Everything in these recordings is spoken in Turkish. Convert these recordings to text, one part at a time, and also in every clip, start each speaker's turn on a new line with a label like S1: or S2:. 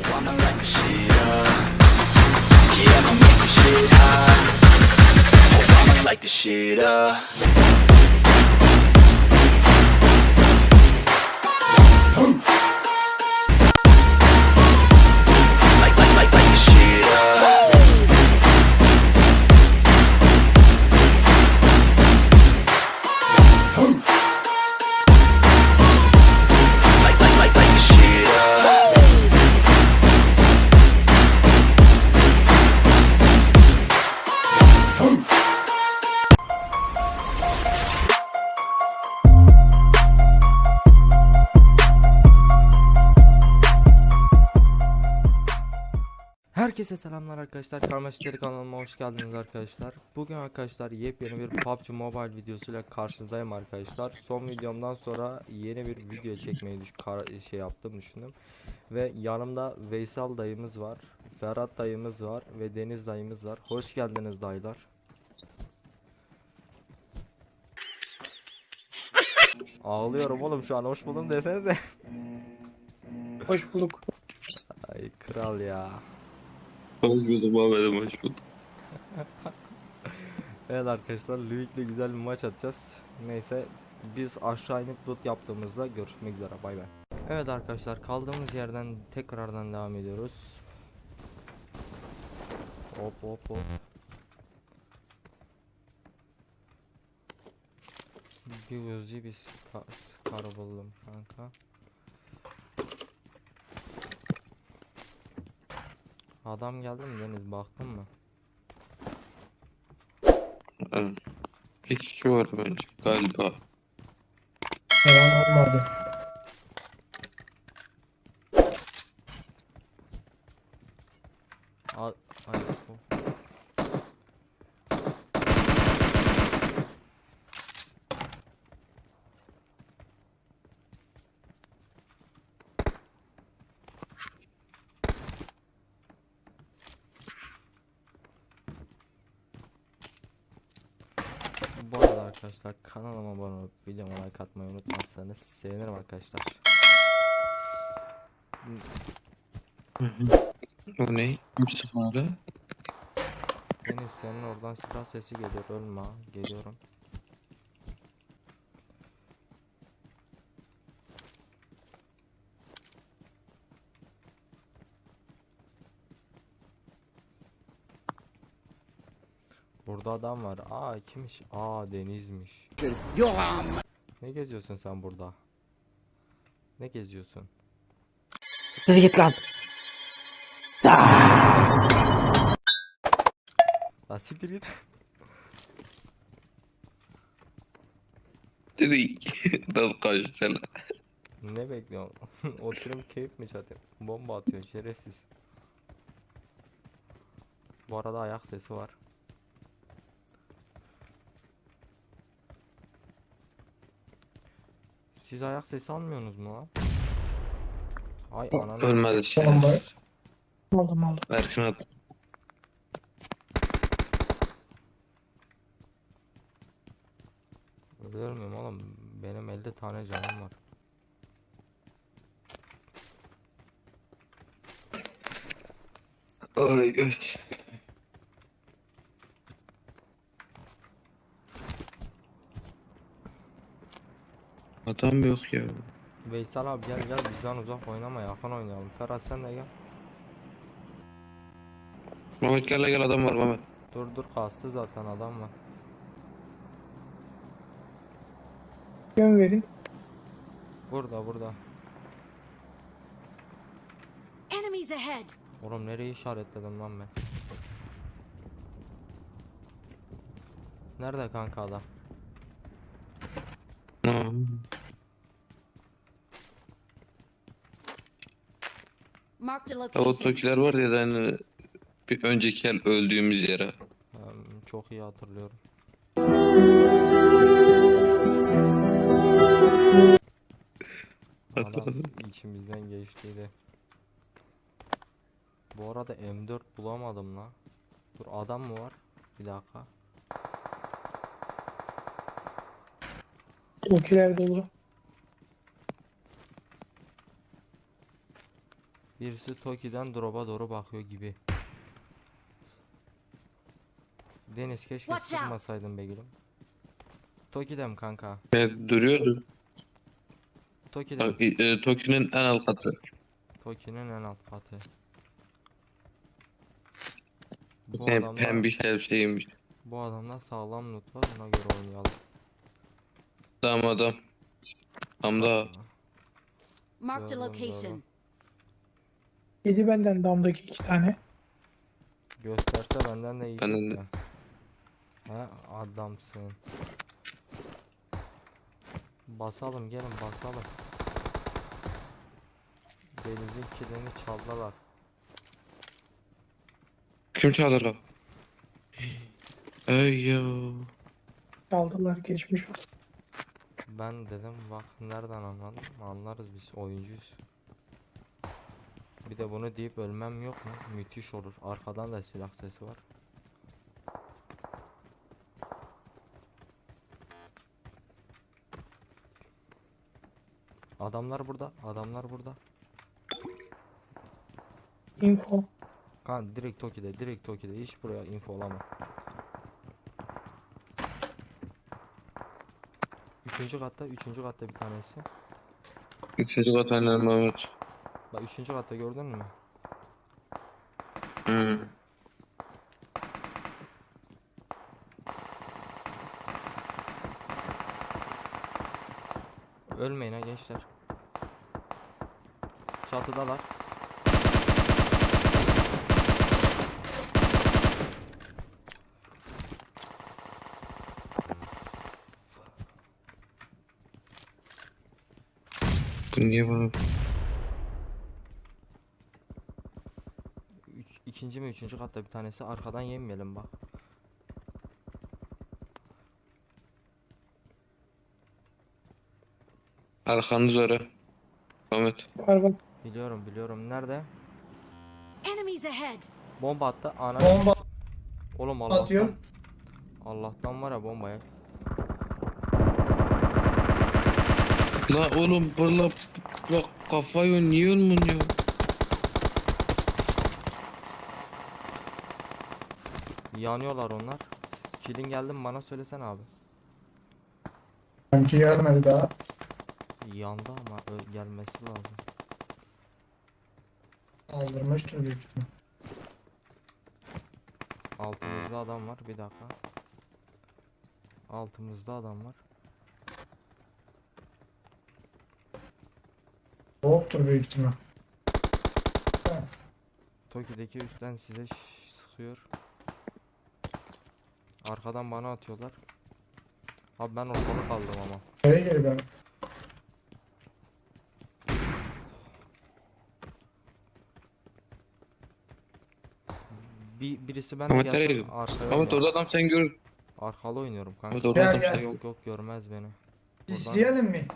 S1: Oh, I'ma light the shit up. Yeah, I'ma make shit hot. Oh, I'ma light the shit up.
S2: Selamlar arkadaşlar. Karmaşıkları kanalıma hoş geldiniz arkadaşlar. Bugün arkadaşlar yepyeni bir PUBG Mobile videosuyla karşınızdayım arkadaşlar. Son videomdan sonra yeni bir video çekmeyi düş şey yaptım düşündüm. Ve yanımda Veysel dayımız var, Ferhat dayımız var ve Deniz dayımız var. Hoş geldiniz dayılar. Ağlıyorum oğlum şu an hoş buldum desenize.
S3: Hoş bulduk.
S2: Ay kral ya.
S4: Hoş bulduk Muhammed'im hoş bulduk.
S2: Evet arkadaşlar Lüyük'le güzel bir maç atacağız. Neyse biz aşağı inip loot yaptığımızda görüşmek üzere bay bay. Evet arkadaşlar kaldığımız yerden tekrardan devam ediyoruz. Hop hop hop. Bir gözü bir skar buldum kanka. Adam geldi mi Deniz baktın mı?
S4: Evet. Bir kişi var bence galiba.
S3: Devam olmadı.
S2: Al, ay, bu. Bu arada arkadaşlar kanalıma abone olup videoma like atmayı unutmazsanız sevinirim arkadaşlar.
S4: O ne? Yusuf abi.
S2: Deniz senin oradan silah sesi geliyor ölme geliyorum. Burada adam var. Aa kimmiş? Aa Deniz'miş. Ne geziyorsun sen burada? Ne geziyorsun?
S3: Hadi git lan.
S2: Lan siktir git.
S4: Dedi. Nasıl kaçtı sen?
S2: Ne bekliyorsun? Oturum keyif mi çatı? Bomba atıyorsun şerefsiz. Bu arada ayak sesi var. Siz ayak sesi almıyorsunuz mu lan? Ay ananı.
S4: Ölmedi şey.
S3: Bomba. Aldım aldım.
S4: Erkin.
S2: Ölür müyüm oğlum? Benim 50 tane canım
S4: Adam yok ya.
S2: Veysel abi gel gel bizden uzak oynama yakın oynayalım. Ferhat sen de gel.
S4: Mehmet gel gel adam var Mehmet.
S2: Dur dur kastı zaten adam var.
S3: Yön verin.
S2: Burada burada.
S5: Enemies ahead!
S2: Oğlum nereyi işaretledim lan ben? Nerede kanka adam?
S4: Ha. Tokiler var ya da hani bir önceki el öldüğümüz yere.
S2: Hmm, çok iyi hatırlıyorum. Adam içimizden geçtiydi. Bu arada M4 bulamadım la. Dur adam mı var? Bir dakika.
S3: Tokiler dolu.
S2: Birisi Toki'den drop'a doğru bakıyor gibi. Deniz keşke
S5: Watch out.
S2: sıkmasaydın be gülüm. Toki'dem kanka.
S4: Evet, duruyordu.
S2: Toki'dem.
S4: Bak, e, Toki'nin en alt katı.
S2: Toki'nin en alt katı. Bu
S4: Pem,
S2: adamda,
S4: pembiş elbiseymiş.
S2: bu adamda sağlam loot var ona göre oynayalım.
S4: Tamam adam. Tam da
S5: Marked a
S2: Gördüm,
S5: location.
S3: Yedi benden damdaki iki tane.
S2: Gösterse benden de iyi.
S4: Benden de.
S2: He adamsın. Basalım gelin basalım. Denizin kilini çaldılar.
S4: kim çalır o? Ey yo.
S3: Aldılar geçmiş olsun.
S2: Ben dedim bak nereden anladım? Anlarız biz oyuncuyuz. Bir de bunu deyip ölmem yok mu? Müthiş olur. Arkadan da silah sesi var. Adamlar burada. Adamlar burada.
S3: Info.
S2: Kan direkt Toki'de, direkt Toki'de. Hiç buraya info olamam. Üçüncü katta, üçüncü katta bir tanesi.
S4: Üçüncü kat aynen Mehmet.
S2: Bak üçüncü katta gördün mü?
S4: Hı.
S2: Ölmeyin ha gençler. Çatıdalar.
S4: Bu niye bana?
S2: Üç, ikinci mi üçüncü katta bir tanesi. Arkadan yemeyelim bak.
S4: Arkanız ara. Mehmet.
S3: Var var.
S2: Biliyorum biliyorum. Nerede?
S5: Enemies ahead.
S2: Bomba attı. Ana.
S3: Bomba
S2: Oğlum Allah'tan.
S3: atıyor.
S2: Allah'tan var ya bombaya.
S4: La oğlum burada bak kafayı niye ölmüyor?
S2: Yanıyorlar onlar. Kilin geldi mi bana söylesene abi.
S3: Sanki gelmedi daha.
S2: Yandı ama ö- gelmesi lazım.
S3: Aldırmıştır büyük ihtimal.
S2: Altımızda adam var. Bir dakika. Altımızda adam var.
S3: Soğuktur büyük ihtimal.
S2: Toki'deki üstten size ş- sıkıyor. Arkadan bana atıyorlar. Abi ben ortalık kaldım ama.
S3: Nereye geri ben?
S2: Bir birisi ben
S4: Ahmet nereye gidiyor?
S2: arkaya
S4: Mehmet
S2: oynayalım.
S4: orada adam sen gör.
S2: Arkalı oynuyorum kanka.
S4: Mehmet orada
S3: Gel,
S4: adam
S3: gel.
S4: sen
S2: Yok yok görmez beni.
S3: İsteyelim mi?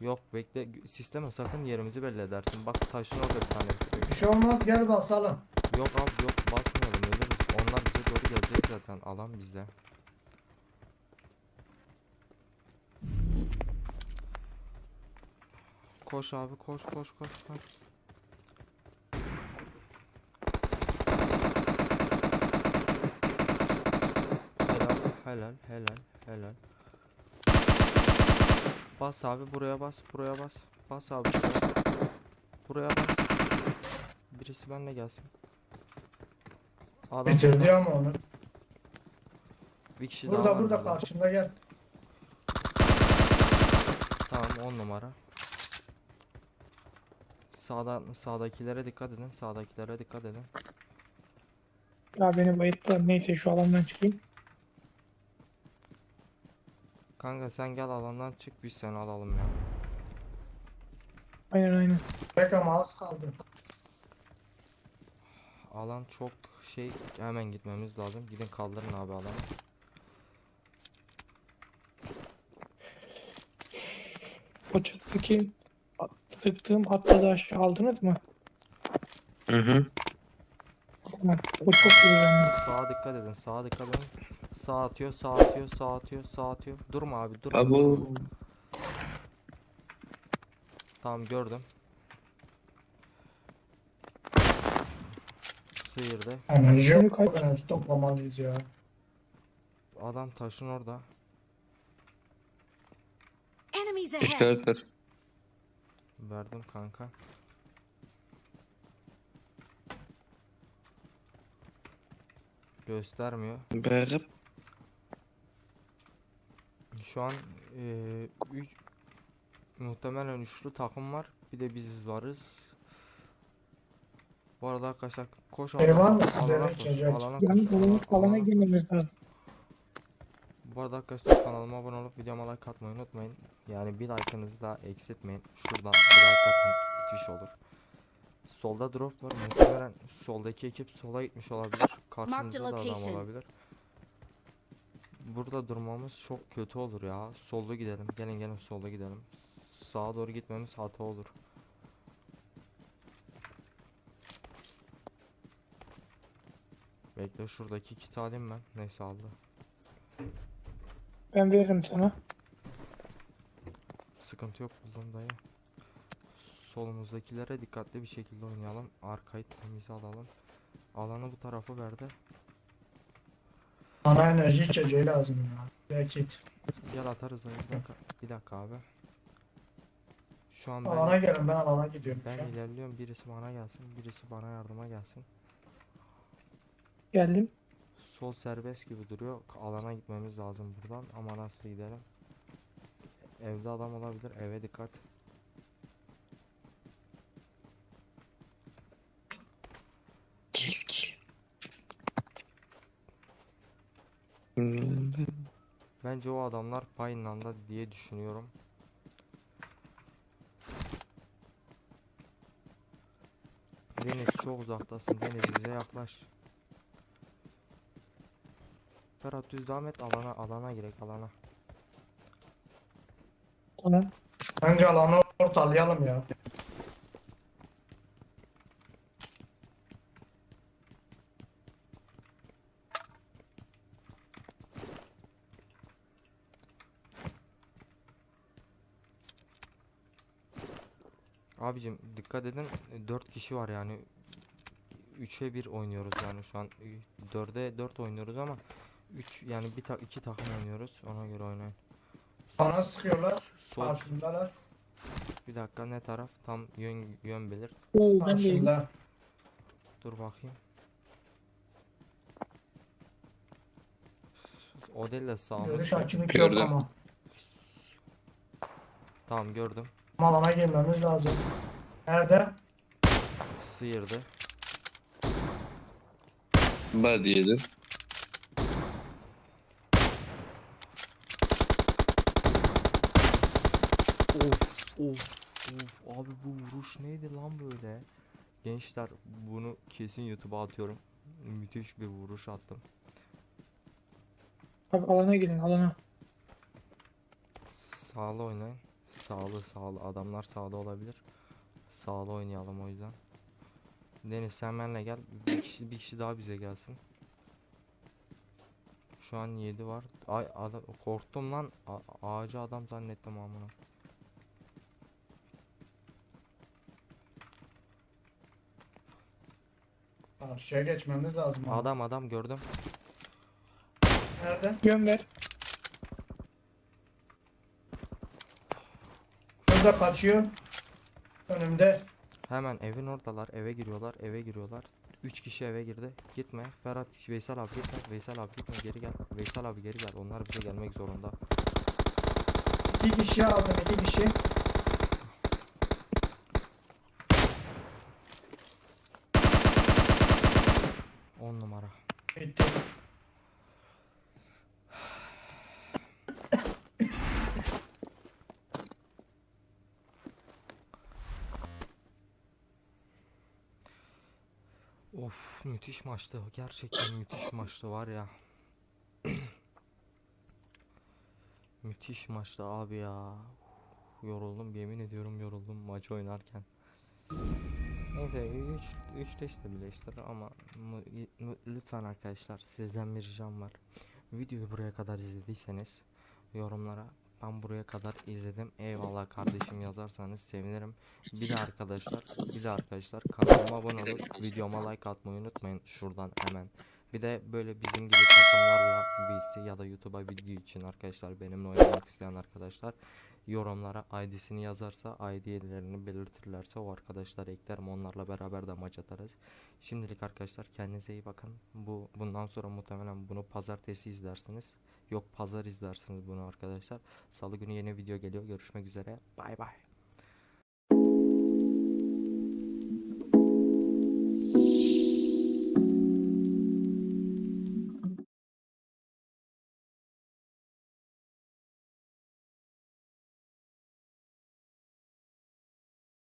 S2: Yok bekle sisteme sakın yerimizi belli edersin. Bak taşın orada bir tane.
S3: Bir şey olmaz gel basalım.
S2: Yok abi yok basmayalım ölürüz. Onlar bize doğru gelecek zaten. Alan bizde. Koş abi koş koş koş koş. Helal helal helal. Bas abi buraya bas buraya bas. Bas abi buraya. Buraya bas. Birisi benimle gelsin. Adam
S3: Bitirdi ama onu.
S2: bir kişi daha
S3: Burada
S2: var
S3: burada karşımda gel.
S2: Tamam 10 numara. Sağda sağdakilere dikkat edin. Sağdakilere dikkat edin.
S3: Ya beni bayılttılar. Neyse şu alandan çıkayım.
S2: Kanka sen gel alandan çık biz seni alalım ya.
S3: Aynen aynen. Bek ama az kaldı.
S2: Alan çok şey hemen gitmemiz lazım. Gidin kaldırın abi alanı.
S3: O çattaki at- sıktığım aşağı aldınız mı?
S4: Hı hı.
S3: Tamam. O çok iyi yani.
S2: Sağa dikkat edin. Sağa dikkat edin. Sağ atıyor, sağ atıyor, sağ atıyor, sağ atıyor. Durma abi, durma.
S4: Abo.
S2: Tamam gördüm. Sıyırdı.
S3: Enerji yok. Enerji toplamalıyız ya.
S2: Adam taşın orada.
S5: Enemies ahead.
S4: İşaret ver.
S2: Verdim kanka. Göstermiyor.
S4: Berip.
S2: Şu an eee üç, muhtemelen üçlü takım var. Bir de biz varız. Bu arada arkadaşlar koş alana
S3: sizde?
S2: alana
S3: Evet,
S2: koş,
S3: evet.
S2: alana
S3: Yani
S2: koş,
S3: alana, girmemiz lazım.
S2: Bu arada arkadaşlar kanalıma abone olup videoma like atmayı unutmayın. Yani bir like'ınızı da eksiltmeyin. Şuradan bir like atın. Müthiş olur. Solda drop var. Muhtemelen soldaki ekip sola gitmiş olabilir. Karşımızda da adam olabilir. Burada durmamız çok kötü olur ya. Solda gidelim. Gelin gelin solda gidelim. Sağa doğru gitmemiz hata olur. Bekle şuradaki kiti alayım ben. Neyse aldı.
S3: Ben veririm sana.
S2: Sıkıntı yok buldum dayı. Solumuzdakilere dikkatli bir şekilde oynayalım. Arkayı temize alalım. Alanı bu tarafa verdi.
S3: Bana enerji içeceği lazım ya. Belki.
S2: Gel atarız dayı. Bir dakika, bir dakika abi. Şu an
S3: Alana
S2: ben,
S3: gelin ben alana gidiyorum şu
S2: ben
S3: an.
S2: ilerliyorum. Birisi bana gelsin. Birisi bana yardıma gelsin.
S3: Geldim.
S2: Sol serbest gibi duruyor. Alana gitmemiz lazım buradan. Ama nasıl gidelim? Evde adam olabilir. Eve dikkat.
S4: Gel gel.
S2: Bence o adamlar Pineland'da diye düşünüyorum. Deniz çok uzaktasın. Deniz bize yaklaş. Ferhat düz devam et alana alana girek alana.
S3: Tamam. Bence alanı ortalayalım ya.
S2: Abicim dikkat edin 4 kişi var yani 3'e 1 oynuyoruz yani şu an 4'e 4 oynuyoruz ama 3 yani bir ta iki takım oynuyoruz ona göre oynayın.
S3: Bana sıkıyorlar.
S2: Sol
S3: Karşımdalar.
S2: bir dakika ne taraf tam yön yön belir.
S3: Oo, ben değilim.
S6: Karşımda.
S2: Dur bakayım. O değil de sağımız.
S3: Görüş açım hiç yok
S4: Gördüm.
S3: ama.
S2: Tamam gördüm.
S3: Ama Alana girmemiz lazım. Nerede?
S2: Sıyırdı.
S4: Bad yedi.
S2: Of of abi bu vuruş neydi lan böyle? Gençler bunu kesin YouTube'a atıyorum. Müthiş bir vuruş attım.
S3: Abi alana girin alana.
S2: Sağlı oynayın. Sağlı sağlı adamlar sağda olabilir. Sağlı oynayalım o yüzden. Deniz sen benimle gel. Bir kişi, bir kişi daha bize gelsin. Şu an 7 var. Ay adam korktum lan. A- ağacı adam zannettim amına.
S6: Karşıya geçmemiz lazım. ama.
S2: Adam adam gördüm.
S3: Nerede? Yön ver.
S6: Şurada kaçıyor. Önümde.
S2: Hemen evin oradalar. Eve giriyorlar. Eve giriyorlar. 3 kişi eve girdi. Gitme. Ferhat, Veysel abi gitme. Veysel abi gitme. Geri gel. Veysel abi geri gel. Onlar bize gelmek zorunda.
S6: İki kişi aldım. iki kişi.
S2: Of müthiş maçtı. Gerçekten müthiş maçtı var ya. müthiş maçtı abi ya. Uf, yoruldum yemin ediyorum yoruldum maç oynarken. Neyse 3 3 de işte birleştir ama lütfen arkadaşlar sizden bir ricam var. Videoyu buraya kadar izlediyseniz yorumlara Ben buraya kadar izledim. Eyvallah kardeşim yazarsanız sevinirim. Bir de arkadaşlar, bir de arkadaşlar kanalıma abone olup videoma like atmayı unutmayın şuradan hemen. Bir de böyle bizim gibi takımlarla VC ya da YouTube'a video için arkadaşlar benimle oynamak isteyen arkadaşlar yorumlara ID'sini yazarsa ID'lerini belirtirlerse o arkadaşlar eklerim onlarla beraber de maç atarız. Şimdilik arkadaşlar kendinize iyi bakın. Bu bundan sonra muhtemelen bunu pazartesi izlersiniz. Yok pazar izlersiniz bunu arkadaşlar. Salı günü yeni video geliyor. Görüşmek üzere. Bay bay.